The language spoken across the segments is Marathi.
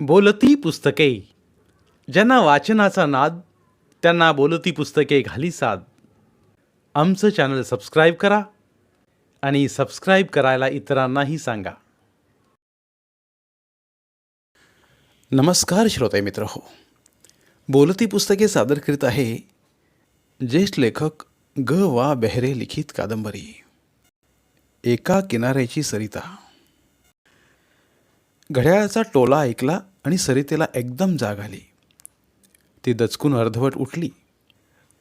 बोलती पुस्तके. ज्यांना वाचनाचा नाद त्यांना बोलती पुस्तके घाली साद. आमचं चॅनल सबस्क्राईब करा आणि सबस्क्राईब करायला इतरांनाही सांगा. नमस्कार श्रोते मित्र हो. बोलती पुस्तके सादर करीत आहे ज्येष्ठ लेखक ग. वा. बेहरे लिखित कादंबरी. एका किनाऱ्याची सरिता. घड्याळाचा टोला ऐकला आणि सरितेला एकदम जाग आली. ती दचकून अर्धवट उठली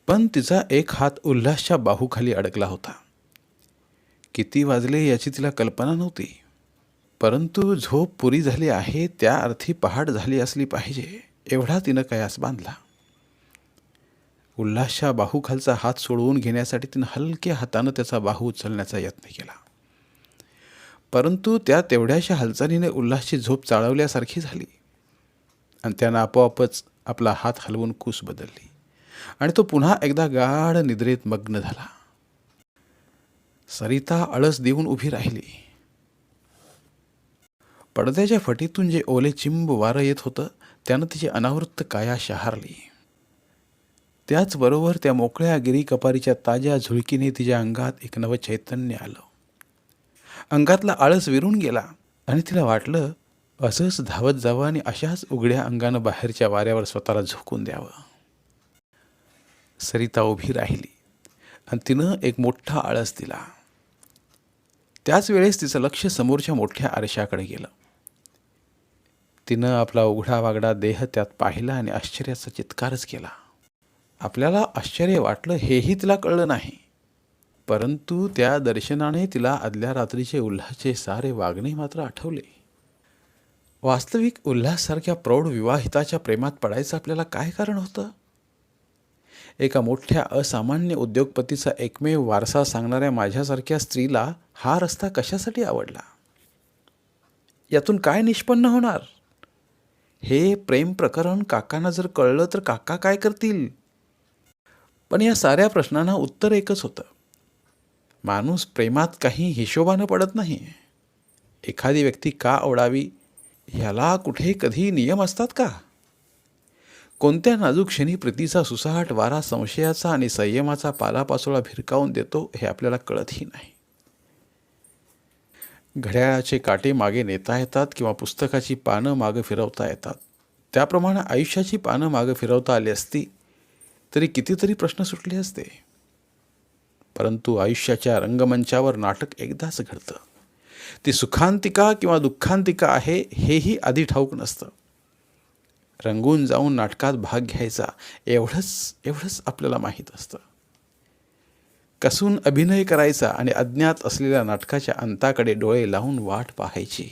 पण तिचा एक हात उल्हासच्या बाहूखाली अडकला होता. किती वाजले याची तिला कल्पना नव्हती परंतु झोप पुरी झाली आहे त्या अर्थी पहाट झाली असली पाहिजे एवढा तिनं कयास बांधला. उल्हासच्या बाहूखालचा हात सोडवून घेण्यासाठी तिनं हलक्या हातानं त्याचा बाहू उचलण्याचा यत्न केला. परंतु त्या तेवढ्याशा हालचालीने उल्हासची झोप चाळवल्यासारखी झाली. आणि त्यानं आपोआपच आपला हात हलवून कूस बदलली. आणि तो पुन्हा एकदा गाढ निद्रेत मग्न झाला. सरिता आळस देऊन उभी राहिली. पडद्याच्या फटीतून जे ओले चिंब वारं येत होतं त्यानं तिची अनावृत्त काया शहारली त्याचबरोबर त्या मोकळ्या गिरी कपारीच्या ताज्या झुळकीने तिच्या अंगात एक नवं चैतन्य आलं. अंगातला आळस विरून गेला आणि तिला वाटलं असंच धावत जावं आणि अशाच उघड्या अंगानं बाहेरच्या वाऱ्यावर स्वतःला झोकून द्यावं. सरिता उभी राहिली आणि तिनं एक मोठा आळस दिला. त्याच वेळेस तिचं लक्ष समोरच्या मोठ्या आरशाकडे गेलं. तिनं आपला उघडा वागडा देह त्यात पाहिला आणि आश्चर्याचा चित्कारच केला. आपल्याला आश्चर्य वाटलं हेही तिला कळलं नाही. परंतु त्या दर्शनाने तिला आदल्या रात्रीचे उल्हासचे सारे वागणे मात्र आठवले. वास्तविक उल्हाससारख्या प्रौढ विवाहिताच्या प्रेमात पडायचं आपल्याला काय कारण होतं? एका मोठ्या असामान्य उद्योगपतीचा एकमेव वारसा सांगणाऱ्या माझ्यासारख्या स्त्रीला हा रस्ता कशासाठी आवडला? यातून काय निष्पन्न होणार? हे प्रेम प्रकरण काकांना जर कळलं तर काका काय करतील? पण या साऱ्या प्रश्नांना उत्तर एकच होतं. माणूस प्रेमात काही हिशोबानं पडत नाही. एखादी व्यक्ती का आवडावी ह्याला कुठे कधी नियम असतात का? कोणत्या नाजूक क्षणी प्रीतीचा सुसाहट वारा संशयाचा आणि संयमाचा पालापाचोळा भिरकावून देतो हे आपल्याला कळतही नाही. घड्याळाचे काटे मागे नेता येतात किंवा पुस्तकाची पानं मागं फिरवता येतात. त्याप्रमाणे आयुष्याची पानं मागं फिरवता आली असती तरी कितीतरी प्रश्न सुटले असते. परंतु आयुष्याच्या रंगमंचावर नाटक एकदाच घडतं. ती सुखांतिका किंवा दुःखांतिका आहे हेही आधी ठाऊक नसतं. रंगून जाऊन नाटकात भाग घ्यायचा एवढंच एवढंच आपल्याला माहीत असतं. कसून अभिनय करायचा आणि अज्ञात असलेल्या नाटकाच्या अंताकडे डोळे लावून वाट पाहायची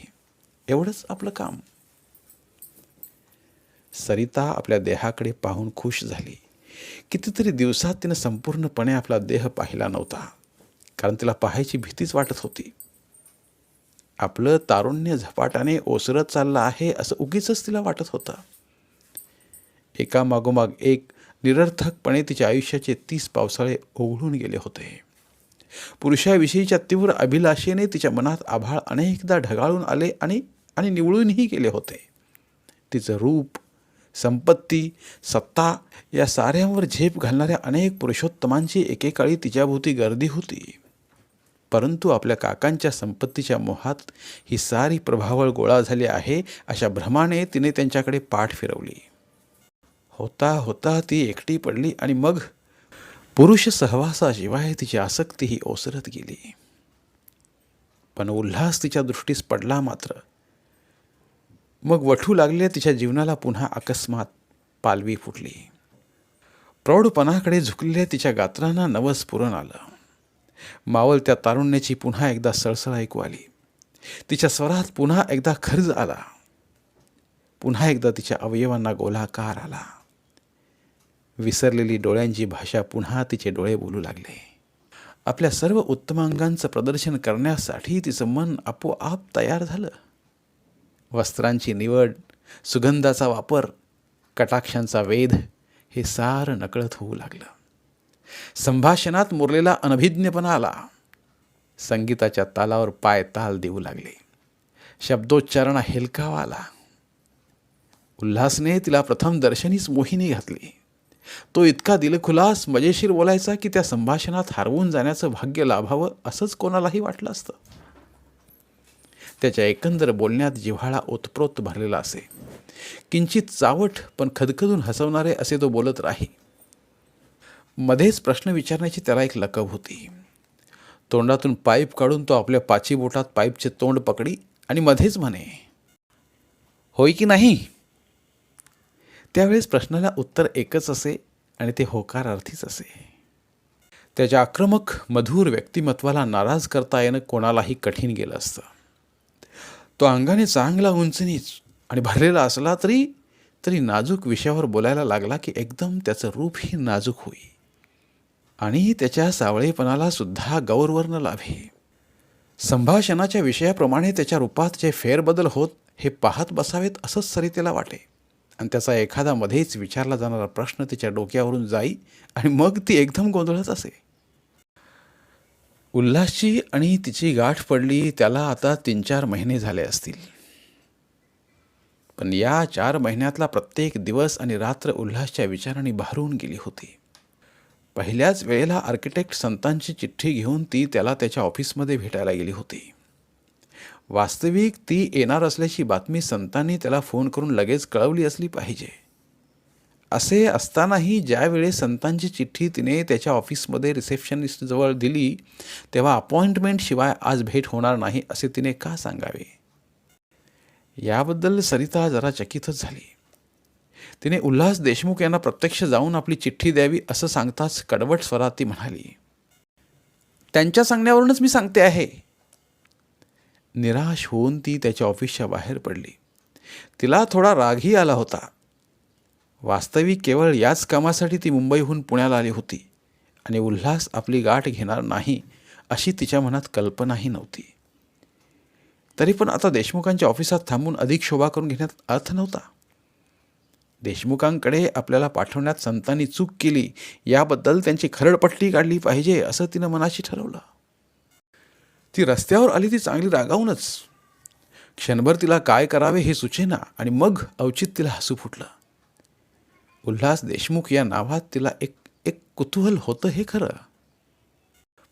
एवढंच आपलं काम. सरिता आपल्या देहाकडे पाहून खुश झाली. कितीतरी दिवसात तिनं संपूर्णपणे आपला देह पाहिला नव्हता. कारण तिला पाहायची भीतीच वाटत होती. आपलं तारुण्य झपाट्याने ओसरत चाललं आहे असं उगीच तिला वाटत होतं. एका मागोमाग एक निरर्थकपणे तिच्या आयुष्याचे तीस पावसाळे ओघळून गेले होते. पुरुषाविषयीच्या तीव्र अभिलाषेने तिच्या मनात आभाळ अनेकदा ढगाळून आले आणि आणि निवळूनही गेले होते. तिचं रूप संपत्ती सत्ता या साऱ्यांवर झेप घालणाऱ्या अनेक पुरुषोत्तमांची एकेकाळी तिच्याभोवती गर्दी होती. परंतु आपल्या काकांच्या संपत्तीच्या मोहात ही सारी प्रभावळ गोळा झाली आहे अशा भ्रमाने तिने त्यांच्याकडे पाठ फिरवली. होता होता ती एकटी पडली आणि मग पुरुष सहवासाशिवाय तिची आसक्ती ही ओसरत गेली. पण उल्हास तिच्या दृष्टीस पडला मात्र. मग वठू लागले तिच्या जीवनाला पुन्हा अकस्मात पालवी फुटली. प्रौढपणाकडे झुकलेल्या तिच्या गात्रांना नवं स्फुरण आलं. मावल त्या तारुण्याची पुन्हा एकदा सळसळ ऐकू आली. तिच्या स्वरात पुन्हा एकदा खर्ज आला. पुन्हा एकदा तिच्या अवयवांना गोलाकार आला. विसरलेली डोळ्यांची भाषा पुन्हा तिचे डोळे बोलू लागले. आपल्या सर्व उत्तमांगांचं प्रदर्शन करण्यासाठी तिचं मन आपोआप तयार झालं. वस्त्रांची निवड सुगंधाचा वापर कटाक्षांचा वेध हे सारं नकळत होऊ लागलं. संभाषणात मुरलेला अनभिज्ञपणा आला. संगीताच्या तालावर पाय ताल देऊ लागले. शब्दोच्चारणा हेलकावा आला. उल्हासने तिला प्रथम दर्शनीच मोहिनी घातली. तो इतका दिलखुलास मजेशीर बोलायचा की त्या संभाषणात हरवून जाण्याचं भाग्य लाभावं असंच कोणालाही वाटलं असतं. त्याच्या एकंदर बोलण्यात जिव्हाळा ओतप्रोत भरलेला असे. किंचित चावट पण खदखदून हसवणारे असे तो बोलत राही. मध्येच प्रश्न विचारण्याची त्याला एक लकब होती. तोंडातून पाईप काढून तो आपल्या पाची बोटात पाईपचे तोंड पकडी आणि मध्येच म्हणे होय की नाही? त्यावेळेस प्रश्नाला उत्तर एकच असे आणि ते होकार अर्थीच असे. त्याच्या आक्रमक मधुर व्यक्तिमत्वाला नाराज करता येणं कोणालाही कठीण गेलं असतं. तो अंगाने चांगला उंचनीच आणि भरलेला असला तरी तरी नाजूक विषयावर बोलायला लागला की एकदम त्याचं रूपही नाजूक होई. आणि त्याच्या सावळेपणाला सुद्धा गौरवर्ण लाभे. संभाषणाच्या विषयाप्रमाणे त्याच्या रूपात जे फेरबदल होत हे पाहत बसावेत असंच सरितेला वाटे. आणि त्याचा एखादा मध्येच विचारला जाणारा प्रश्न तिच्या डोक्यावरून जाई आणि मग ती एकदम गोंधळत असे. उल्हासची आणि तिची गाठ पडली त्याला आता तीन चार महिने झाले असतील. पण या चार महिन्यातला प्रत्येक दिवस आणि रात्र उल्हासच्या विचारांनी भारून गेली होती. पहिल्याच वेळेला आर्किटेक्ट संतांची चिठ्ठी घेऊन ती त्याला त्याच्या ऑफिसमध्ये भेटायला गेली होती. वास्तविक ती येणार असल्याची बातमी संतांनी त्याला फोन करून लगेच कळवली असली पाहिजे. असे असतानाही ज्यावेळेस संतांची चिठ्ठी तिने त्याच्या ऑफिसमध्ये रिसेप्शनिस्टजवळ दिली तेव्हा अपॉइंटमेंटशिवाय आज भेट होणार नाही असे तिने का सांगावे? याबद्दल सरिता जरा चकितच झाली. तिने उल्हास देशमुख यांना प्रत्यक्ष जाऊन आपली चिठ्ठी द्यावी असं सांगताच कडवट स्वरात ती म्हणाली. त्यांच्या सांगण्यावरूनच मी सांगते आहे. निराश होऊन ती त्याच्या ऑफिसच्या बाहेर पडली. तिला थोडा रागही आला होता. वास्तविक केवळ याच कामासाठी ती मुंबईहून पुण्याला आली होती आणि उल्हास आपली गाठ घेणार नाही अशी तिच्या मनात कल्पनाही नव्हती. तरी पण आता देशमुखांच्या ऑफिसात थांबून अधिक शोभा करून घेण्यात अर्थ नव्हता. देशमुखांकडे आपल्याला पाठवण्यात संतांनी चूक केली याबद्दल त्यांची खरडपट्टी काढली पाहिजे असं तिनं मनाशी ठरवलं. ती रस्त्यावर आली ती चांगली रागावूनच. क्षणभर तिला काय करावे हे सुचेना आणि मग अवचित तिला हसू फुटलं. उल्हास देशमुख या नावात तिला एक एक कुतूहल होतं हे खरं.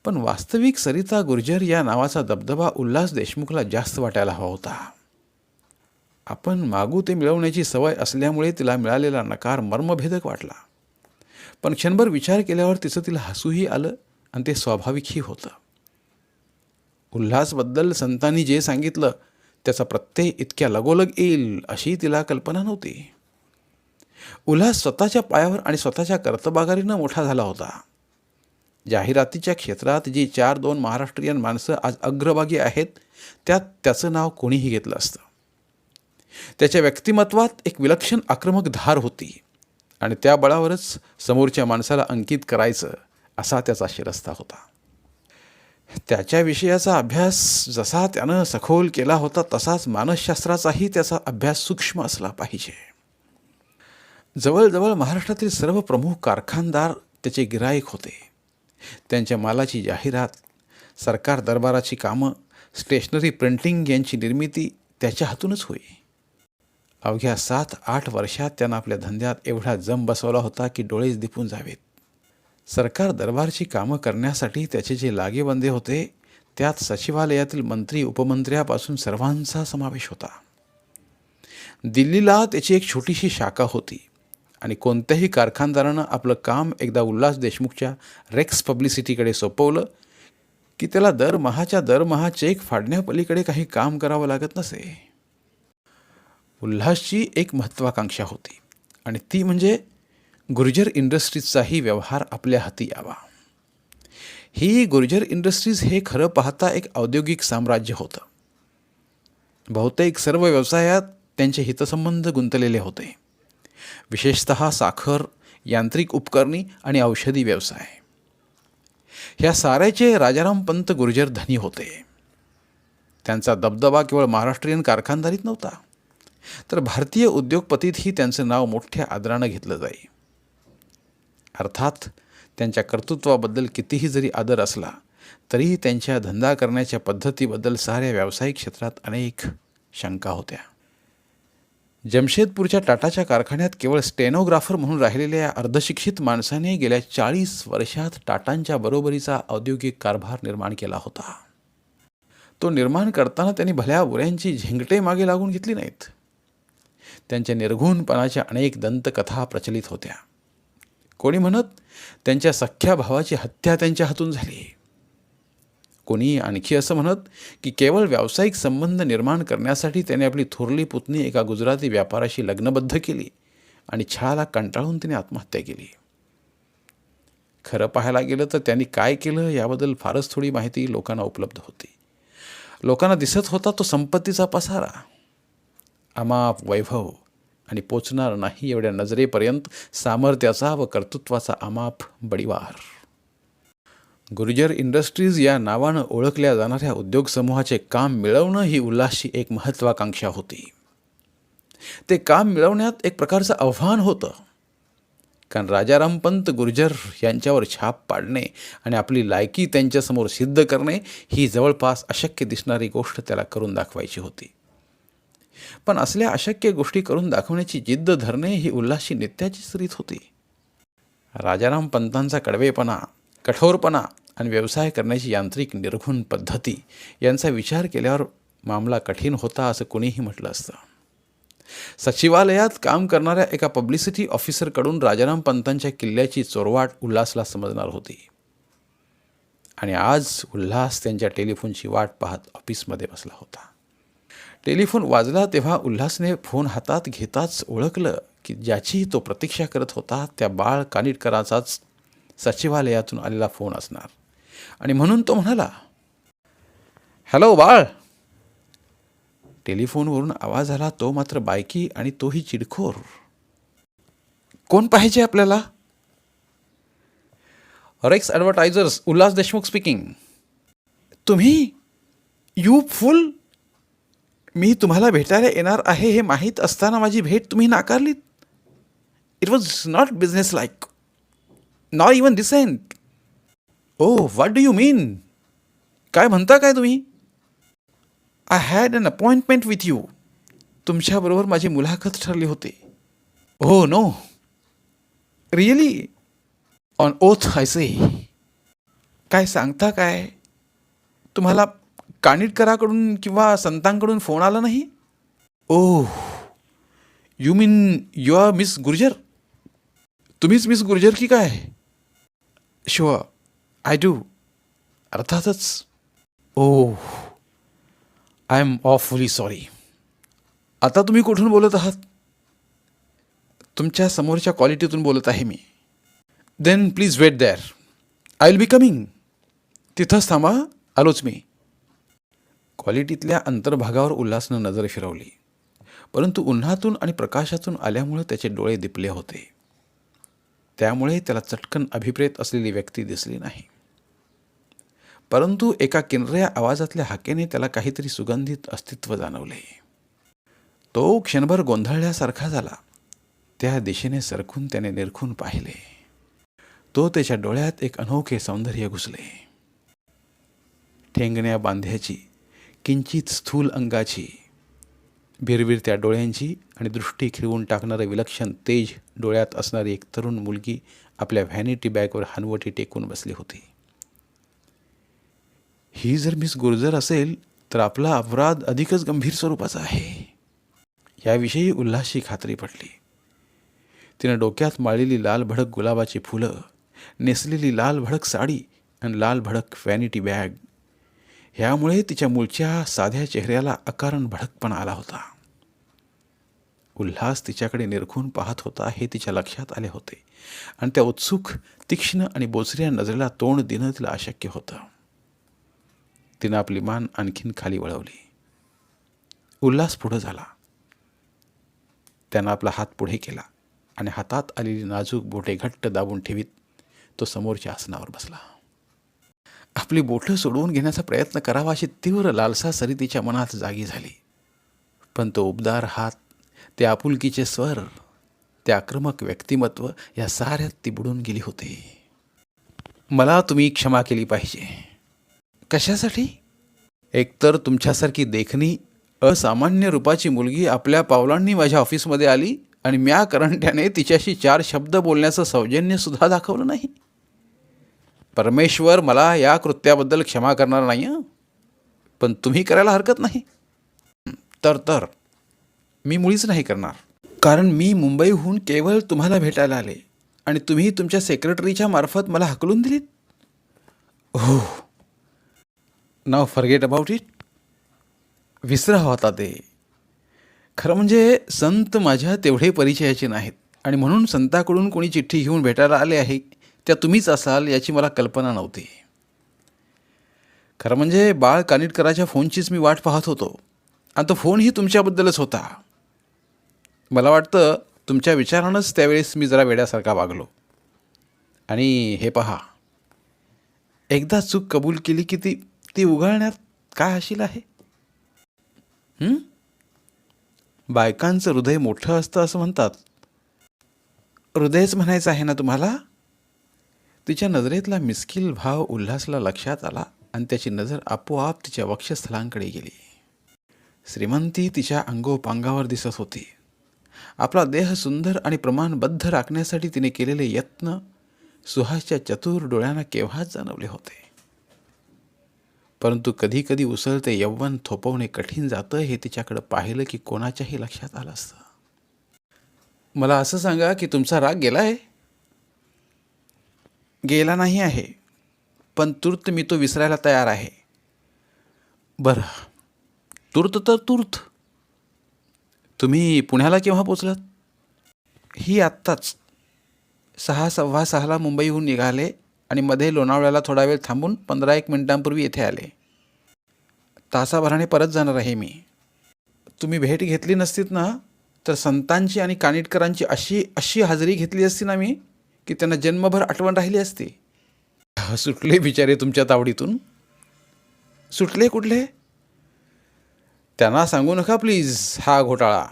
पण वास्तविक सरिता गुर्जर या नावाचा दबदबा उल्हास देशमुखला जास्त वाटायला हवा होता. आपण मागू ते मिळवण्याची सवय असल्यामुळे तिला मिळालेला नकार मर्मभेदक वाटला. पण क्षणभर विचार केल्यावर तिचं तिला हसूही आलं आणि ते स्वाभाविकही होतं. उल्हासबद्दल संतांनी जे सांगितलं त्याचा प्रत्यय इतक्या लगोलग येईल अशी तिला कल्पना नव्हती. उल्हास स्वतःच्या पायावर आणि स्वतःच्या कर्तबागारीनं मोठा झाला होता. जाहिरातीच्या क्षेत्रात जी चार दोन महाराष्ट्रीयन माणसं आज अग्रभागी आहेत त्यात त्याचं नाव कोणीही घेतलं असतं. त्याच्या व्यक्तिमत्वात एक विलक्षण आक्रमक धार होती आणि त्या बळावरच समोरच्या माणसाला अंकित करायचं असा त्याचा शिरस्ता होता. त्याच्या विषयाचा अभ्यास जसा त्यानं सखोल केला होता तसाच मानसशास्त्राचाही त्याचा अभ्यास सूक्ष्म असला पाहिजे. जवळजवळ महाराष्ट्रातील सर्व प्रमुख कारखानदार त्याचे गिराईक होते. त्यांच्या मालाची जाहिरात सरकार दरबाराची कामं स्टेशनरी प्रिंटिंग यांची निर्मिती त्याच्या हातूनच होई. अवघ्या सात आठ वर्षात त्यानं आपल्या धंद्यात एवढा जम बसवला होता की डोळेच दिपून जावेत. सरकार दरबारची कामं करण्यासाठी त्याचे जे लागेबंदे होते त्यात सचिवालयातील मंत्री उपमंत्र्यापासून सर्वांचा समावेश होता. दिल्लीला त्याची एक छोटीशी शाखा होती. आणि कोणत्याही कारखानदारानं आपलं काम एकदा उल्हास देशमुखच्या रेक्स पब्लिसिटीकडे सोपवलं की त्याला दरमहाच्या दरमहा चेक फाडण्यापलीकडे काही काम करावं लागत नसे. उल्हासची एक महत्त्वाकांक्षा होती आणि ती म्हणजे गुर्जर इंडस्ट्रीजचाही व्यवहार आपल्या हाती यावा. ही गुर्जर इंडस्ट्रीज हे खरं पाहता एक औद्योगिक साम्राज्य होतं. बहुतेक सर्व व्यवसायात त्यांचे हितसंबंध गुंतलेले होते. विशेषत साखर यांत्रिक उपकरणी आणि औषधी व्यवसाय. ह्या साऱ्याचे राजाराम पंत गुर्जर धनी होते. त्यांचा दबदबा केवळ महाराष्ट्रीयन कारखानदारीत नव्हता तर भारतीय उद्योगपतीतही त्यांचं नाव मोठ्या आदरानं घेतलं जाई. अर्थात त्यांच्या कर्तृत्वाबद्दल कितीही जरी आदर असला तरीही त्यांच्या धंदा करण्याच्या पद्धतीबद्दल साऱ्या व्यावसायिक क्षेत्रात अनेक शंका होत्या. जमशेदपूरच्या टाटाच्या कारखान्यात केवळ स्टेनोग्राफर म्हणून राहिलेल्या या अर्धशिक्षित माणसाने गेल्या चाळीस वर्षात टाटांच्या बरोबरीचा औद्योगिक कारभार निर्माण केला होता. तो निर्माण करताना त्यांनी भल्या बुऱ्यांची झिंगटे मागे लागून घेतली नाहीत. त्यांच्या निर्घुणपणाच्या अनेक दंतकथा प्रचलित होत्या. कोणी म्हणत त्यांच्या सख्ख्या भावाची हत्या त्यांच्या हातून झाली. कोणी आणखी असं म्हणत की केवळ व्यावसायिक संबंध निर्माण करण्यासाठी त्याने आपली थोरली पुतणी एका गुजराती व्यापाराशी लग्नबद्ध केली आणि छळाला कंटाळून तिने आत्महत्या केली. खरं पाहायला गेलं तर त्यांनी काय केलं याबद्दल फारच थोडी माहिती लोकांना उपलब्ध होती. लोकांना दिसत होता तो संपत्तीचा पसारा. अमाप वैभव आणि पोचणार नाही एवढ्या नजरेपर्यंत सामर्थ्याचा व कर्तृत्वाचा अमाप बडिवार. गुर्जर इंडस्ट्रीज या नावानं ओळखल्या जाणाऱ्या उद्योग समूहाचे काम मिळवणं ही उल्हासची एक महत्त्वाकांक्षा होती. ते काम मिळवण्यात एक प्रकारचं आव्हान होतं. कारण राजारामपंत गुर्जर यांच्यावर छाप पाडणे आणि आपली लायकी त्यांच्यासमोर सिद्ध करणे ही जवळपास अशक्य दिसणारी गोष्ट त्याला करून दाखवायची होती. पण असल्या अशक्य गोष्टी करून दाखवण्याची जिद्द धरणे ही उल्हासची नित्याचीच रीत होती. राजाराम पंतांचा कडवेपणा कठोरपणा आणि व्यवसाय करण्याची यांत्रिक निर्घुण पद्धती यांचा विचार केल्यावर मामला कठीण होता असं कुणीही म्हटलं असतं. सचिवालयात काम करणाऱ्या एका पब्लिसिटी ऑफिसरकडून राजाराम पंतांच्या किल्ल्याची चोरवाट उल्हासला समजणार होती. आणि आज उल्हास त्यांच्या टेलिफोनची वाट पाहत ऑफिसमध्ये बसला होता. टेलिफोन वाजला तेव्हा उल्हासने फोन हातात घेताच ओळखलं की ज्याची तो प्रतीक्षा करत होता त्या बाळ कानिटकराचाच सचिवालयातून आलेला फोन असणार. आणि म्हणून तो म्हणाला हॅलो बाळ. टेलिफोनवरून आवाज आला तो मात्र बायकी आणि तोही चिडखोर. कोण पाहिजे आपल्याला? Rex advertisers Ulhas Deshmukh speaking. तुम्ही? You fool? मी तुम्हाला भेटायला येणार आहे हे माहीत असताना माझी भेट तुम्ही नाकारलीत? It was not business like. Not even decent oh what do you mean काय म्हणता काय तुम्ही? I had an appointment with you तुमच्याबरोबर माझी मुलाखत ठरली होती. हो no really on oath I say काय सांगता काय? तुम्हाला कानिटकराकडून किंवा संतांकडून फोन आला नाही? ओ you mean you are miss Gurjar तुम्हीच मिस गुर्जर की काय? शुअर आय डू अर्थातच oh I am awfully sorry आता तुम्ही कुठून बोलत आहात? तुमच्या समोरच्या क्वालिटीतून बोलत आहे मी. Then please wait there I will be coming तिथंच थांबा आलोच मी. क्वालिटीतल्या अंतर्भागावर उल्हासनं नजर फिरवली. परंतु उन्हातून आणि प्रकाशातून आल्यामुळे त्याचे डोळे दिपले होते. त्यामुळे त्याला चटकन अभिप्रेत असलेली व्यक्ती दिसली नाही. परंतु एका किनऱ्या आवाजातल्या हाकेने त्याला काहीतरी सुगंधित अस्तित्व जाणवले. तो क्षणभर गोंधळल्यासारखा झाला. त्या दिशेने सरकून त्याने निरखून पाहिले. तो त्याच्या डोळ्यात एक अनोखे सौंदर्य घुसले. ठेंगण्या बांध्याची किंचित स्थूल अंगाची भिरभिरत्या डोळ्यांची आणि दृष्टी खिळवून टाकणारं विलक्षण तेज डोळ्यात असणारी एक तरुण मुलगी आपल्या व्हॅनिटी बॅगवर हनवटी टेकून बसली होती. ही जर मिस गुर्जर असेल तर आपला अपराध अधिकच गंभीर स्वरूपाचा आहे. याविषयी उल्हासची खात्री पडली तिनं डोक्यात माळलेली लाल भडक गुलाबाची फुलं नेसलेली लाल भडक साडी आणि लाल भडक व्हॅनिटी बॅग ह्यामुळे तिच्या मूळच्या साध्या चेहऱ्याला अकारण भडकपणा आला होता. उल्हास तिच्याकडे निरखून पाहत होता हे तिच्या लक्षात आले होते. आणि त्या उत्सुक तीक्ष्ण आणि बोचऱ्या नजरेला तोंड देणं तिला अशक्य होतं. तिनं आपली मान आणखीन खाली वळवली. उल्हास पुढं झाला. त्यानं आपला हात पुढे केला आणि हातात आलेली नाजूक बोटे घट्ट दाबून ठेवीत तो समोरच्या आसनावर बसला. आपली बोटं सोडवून घेण्याचा प्रयत्न करावा अशी तीव्र लालसा सरितीच्या मनात जागी झाली. पण तो उबदार हात ते आपुलकीचे स्वर ते आक्रमक व्यक्तिमत्व या साऱ्यात ती बुडून गेली होती. मला तुम्ही क्षमा केली पाहिजे. कशासाठी? एकतर तुमच्यासारखी देखणी असामान्य रूपाची मुलगी आपल्या पावलांनी माझ्या ऑफिसमध्ये आली आणि म्या करंट्याने तिच्याशी चार शब्द बोलण्याचं सौजन्यसुद्धा दाखवलं नाही. परमेश्वर मला या कृत्याबद्दल क्षमा करणार नाही पण तुम्ही करायला हरकत नाही. तर तर मी मुळीच नाही करणार. कारण मी मुंबईहून केवळ तुम्हाला भेटायला आले आणि तुम्ही तुमच्या सेक्रेटरीच्या मार्फत मला हकलून दिलीत? हो नाव फर्गेट अबाउट इट विसरा होता ते. खरं म्हणजे संत माझ्या तेवढे परिचयाचे नाहीत आणि म्हणून संताकडून कोणी चिठ्ठी घेऊन भेटायला आले आहे. त्या तुम्हीच असाल याची मला कल्पना नव्हती. खरं म्हणजे बाळ कानिटकराच्या फोनचीच मी वाट पाहत होतो. आणि तो फोनही तुमच्याबद्दलच होता. मला वाटतं तुमच्या विचारानंच त्यावेळेस मी जरा वेड्यासारखा वागलो. आणि हे पहा. एकदा चूक कबूल केली की ती ती उघडण्यात काय हशील आहे? बायकांचं हृदय मोठं असतं असं म्हणतात. हृदयच म्हणायचं आहे ना तुम्हाला? तिच्या नजरेतला मिस्किल भाव उल्हासला लक्षात आला आणि त्याची नजर आपोआप तिच्या वक्षस्थलांकडे गेली. श्रीमंती तिच्या अंगोपांगावर दिसत होती. आपला देह सुंदर आणि प्रमाणबद्ध राखण्यासाठी तिने केलेले यत्न सुहासच्या चतुर डोळ्यांना केव्हाच जाणवले होते. परंतु कधी कधी उसळते यव्वन थोपवणे कठीण जातं हे तिच्याकडं पाहिलं की कोणाच्याही लक्षात आलं असतं. मला असं सांगा की तुमचा राग गेला आहे गेला नाही आहे पण तूर्त मी तो विसरायला तयार आहे. बरं. तूर्त तर तूर्त. तुम्ही पुण्याला केव्हा पोचलात? ही आत्ताच. सहा सव्वा सहाला मुंबईहून निघाले आणि मध्ये लोणावळ्याला थोडा वेळ थांबून पंधरा एक मिनिटांपूर्वी येथे आले. तासाभराने परत जाणार आहे मी. तुम्ही भेट घेतली नसतीत ना? तर संतांची आणि कानिटकरांची अशी अशी हजेरी घेतली असती ना मी? की त्यांना जन्मभर आठवण राहिली असती? सुटले बिचारे तुमच्या तावडीतून? सुटले कुठले? त्यांना सांगू नका प्लीज हा घोटाळा.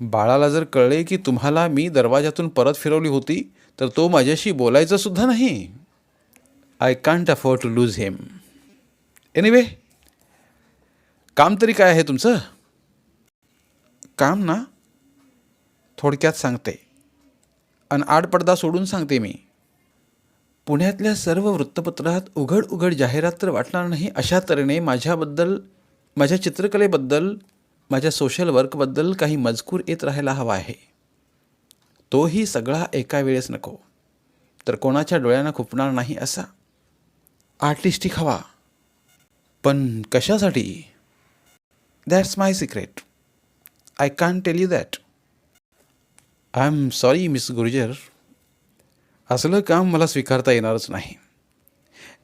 बाळाला जर कळले की तुम्हाला मी दरवाजातून परत फिरवली होती तर तो माझ्याशी बोलायचं सुद्धा नाही. I can't afford to lose him anyway काम तरी काय आहे तुमचं? काम ना? थोडक्यात सांगते. आणि आडपडदा सोडून सांगते मी. पुण्यातल्या सर्व वृत्तपत्रात उघड उघड जाहिरात तर वाटणार नाही अशा तऱ्हेने माझ्याबद्दल माझ्या चित्रकलेबद्दल माझ्या सोशल वर्कबद्दल काही मजकूर येत राहायला हवा आहे. तोही सगळा एका वेळेस नको. तर कोणाच्या डोळ्यांना खुपणार नाही असा? आर्टिस्टिक हवा पण कशासाठी? That's my secret I can't tell you that I am sorry miss Gurjar असलं काम मला स्वीकारता येणारच नाही.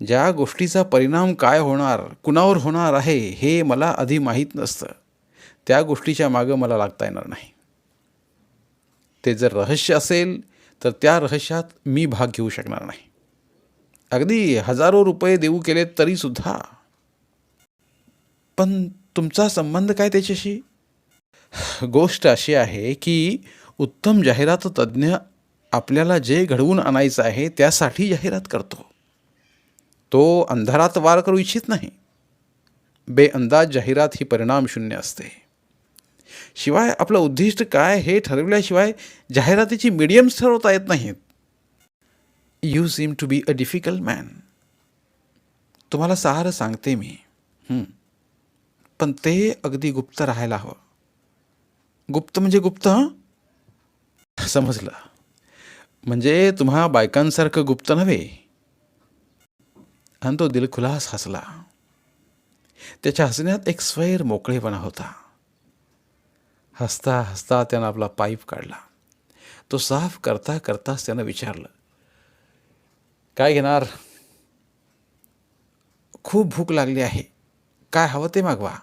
ज्या गोष्टीचा परिणाम काय होणार कुणावर होणार आहे हे मला आधी माहीत नसतं. त्या गोष्टीच्या मागं मला लागता येणार नाही. ते जर रहस्य असेल तर त्या रहस्यात मी भाग घेऊ शकणार नाही. अगदी हजारो रुपये देऊ केले तरीसुद्धा. पण तुमचा संबंध काय त्याच्याशी? गोष्ट अशी आहे की उत्तम जाहिरात तज्ज्ञ आपल्याला जे घडवून आणायचं आहे त्यासाठी जाहिरात करतो. तो अंधारात वार करू इच्छित नाही. बेअंदाज जाहिरात ही परिणाम शून्य असते. शिवाय आपलं उद्दिष्ट काय हे ठरवल्याशिवाय जाहिरातीची मीडियम्स ठरवता येत नाहीत. You seem to be a difficult man तुम्हाला सारं सांगते मी. पण ते अगदी गुप्त राहायला हवं. गुप्त म्हणजे गुप्त हां? समजलं म्हणजे तुम्हा बायकांसारखं गुप्त नव्हे? आणि तो दिलखुलास हसला. त्याच्या हसण्यात एक स्वैर मोकळेपणा होता. हसता हसता त्यानं आपला पाईप काढला. तो साफ करता करताच त्यानं विचारलं काय घेणार? खूप भूक लागली आहे. काय हवं ते मागवा.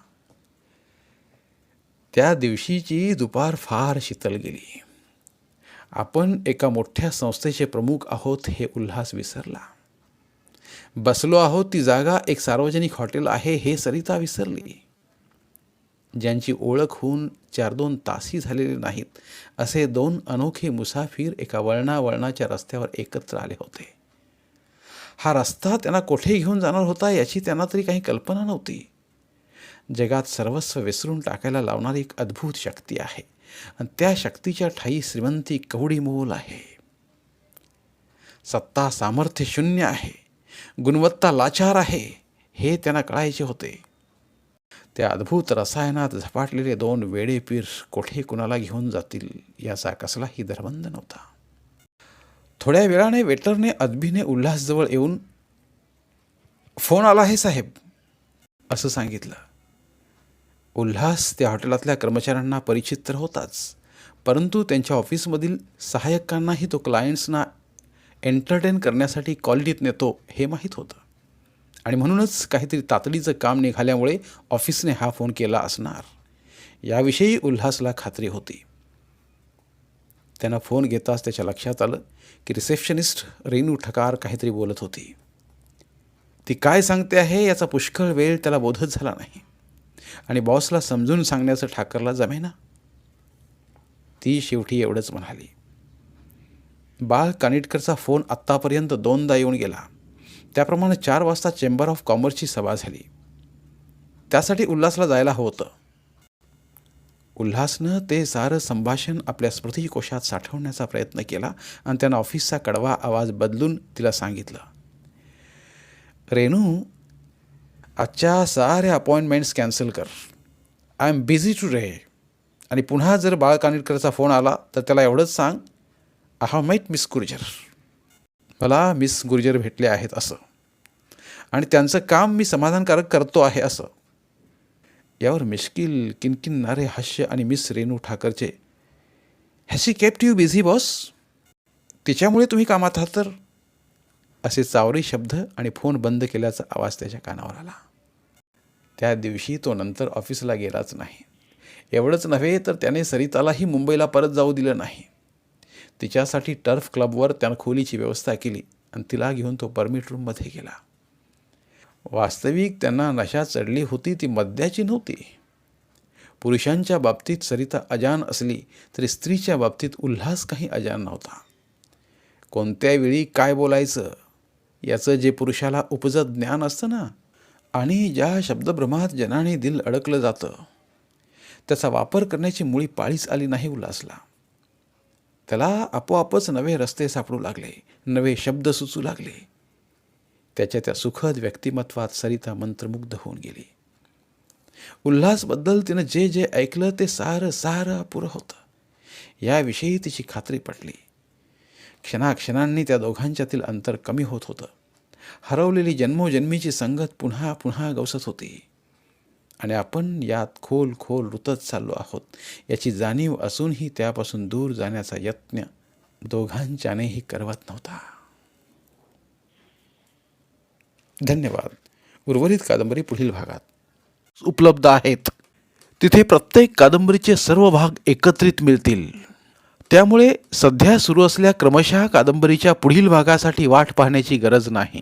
त्या दिवशीची दुपार फार शीतल गेली. आपण एका मोठ्या संस्थेचे प्रमुख आहोत हे उल्हास विसरला. बसलो आहोत ती जागा एक सार्वजनिक हॉटेल आहे हे सरिता विसरली. ज्यांची ओळख होऊन चार दोन तासही झालेले नाहीत असे दोन अनोखे मुसाफिर एका वळणावळणाच्या रस्त्यावर एकत्र आले होते. हा रस्ता त्यांना कोठे घेऊन जाणार होता याची त्यांना तरी काही कल्पना नव्हती. जगात सर्वस्व विसरून टाकायला लावणारी एक अद्भुत शक्ती आहे. आणि त्या शक्तीच्या ठाई श्रीमंती कवडी मोल आहे. सत्ता सामर्थ्य शून्य आहे. गुणवत्ता लाचार आहे. हे त्यांना कळायचे होते. त्या अद्भुत रसायनात झपाटलेले दोन वेडे पीर कोठे कुणाला घेऊन जातील याचा कसलाही दरबंध नव्हता. थोड्या वेळाने वेटरने अदबीने उल्हासजवळ येऊन फोन आला आहे साहेब असं सांगितलं. उल्हास त्या हॉटेलातल्या कर्मचाऱ्यांना परिचित तर होताच परंतु त्यांच्या ऑफिसमधील सहाय्यकांनाही तो क्लायंट्सना एंटरटेन करण्यासाठी कॉलनीत नेतो हे माहीत होतं. आणि म्हणूनच काहीतरी तातडीचं काम निघाल्यामुळे ऑफिसने हा फोन केला असणार. याविषयी उल्हासला खात्री होती. त्यांना फोन घेताच त्याच्या लक्षात आलं की रिसेप्शनिस्ट रेणू ठकार काहीतरी बोलत होती. ती काय सांगते आहे याचा पुष्कळ वेळ त्याला बोधच झाला नाही. आणि बॉसला समजून सांगण्याचं ठाकरला जमेना. ती शेवटी एवढंच म्हणाली. बाळ कानिटकरचा फोन आत्तापर्यंत दोनदा येऊन गेला. त्याप्रमाणे चार वाजता चेंबर ऑफ कॉमर्सची सभा झाली. त्यासाठी उल्हासला जायला होतं. उल्हासनं ते सारं संभाषण आपल्या स्मृतिकोशात साठवण्याचा प्रयत्न केला आणि त्यानं ऑफिसचा कडवा आवाज बदलून तिला सांगितलं. रेणू आजच्या साऱ्या अपॉइंटमेंट्स कॅन्सल कर. I am busy today आणि पुन्हा जर बाळ कानिटकरचा फोन आला तर त्याला एवढंच सांग I have met miss Gurjar मला मिस गुर्जर भेटले आहेत असं. आणि त्यांचं काम मी समाधानकारक करतो आहे असं. यावर मिश्किल किनकिनणारे हास्य आणि miss Renu ठाकरचे has she kept you busy boss तिच्यामुळे तुम्ही कामात आहात तर? असे चावरी शब्द आणि फोन बंद केल्याचा आवाज त्याच्या कानावर आला. त्या दिवशी तो नंतर ऑफिसला गेलाच नाही. एवढंच नव्हे तर त्याने सरितालाही मुंबईला परत जाऊ दिलं नाही. तिच्यासाठी टर्फ क्लबवर त्यानं खोलीची व्यवस्था केली आणि तिला घेऊन तो परमिट रूममध्ये गेला. वास्तविक त्यांना नशा चढली होती ती मद्याची नव्हती. पुरुषांच्या बाबतीत सरिता अजान असली तरी स्त्रीच्या बाबतीत उल्हास काही अजान नव्हता. कोणत्या वेळी काय बोलायचं याचं जे पुरुषाला उपजत ज्ञान असतं ना आणि ज्या शब्दभ्रमात जनाने दिल अडकलं जातं त्याचा वापर करण्याची मुळी पाळीच आली नाही उल्हासला त्याला आपोआपच नवे रस्ते सापडू लागले नवे शब्द सुचू लागले. त्याच्या त्या सुखद व्यक्तिमत्वात सरिता मंत्रमुग्ध होऊन गेली. उल्हासबद्दल तिनं जे जे ऐकलं ते सारं सारं पुरं होतं. याविषयी तिची खात्री पटली. क्षणाक्षणांनी त्या दोघांच्यातील अंतर कमी होत होतं. हरवलेली जन्मोजन्मीची संगत पुन्हा पुन्हा गवसत होती. आणि आपण यात खोल खोल रुतत चाललो आहोत. याची जाणीव असूनही त्यापासून दूर जाण्याचा यत्न दोघांच्यानेही करवत नव्हता. धन्यवाद. उर्वरित कादंबरी पुढील भागात. उपलब्ध आहेत. तिथे प्रत्येक कादंबरीचे सर्व भाग एकत्रित मिळतील. त्यामुळे सध्या सुरू असल्या क्रमशः कादंबरीच्या पुढील भागासाठी वाट पाहण्याची गरज नाही.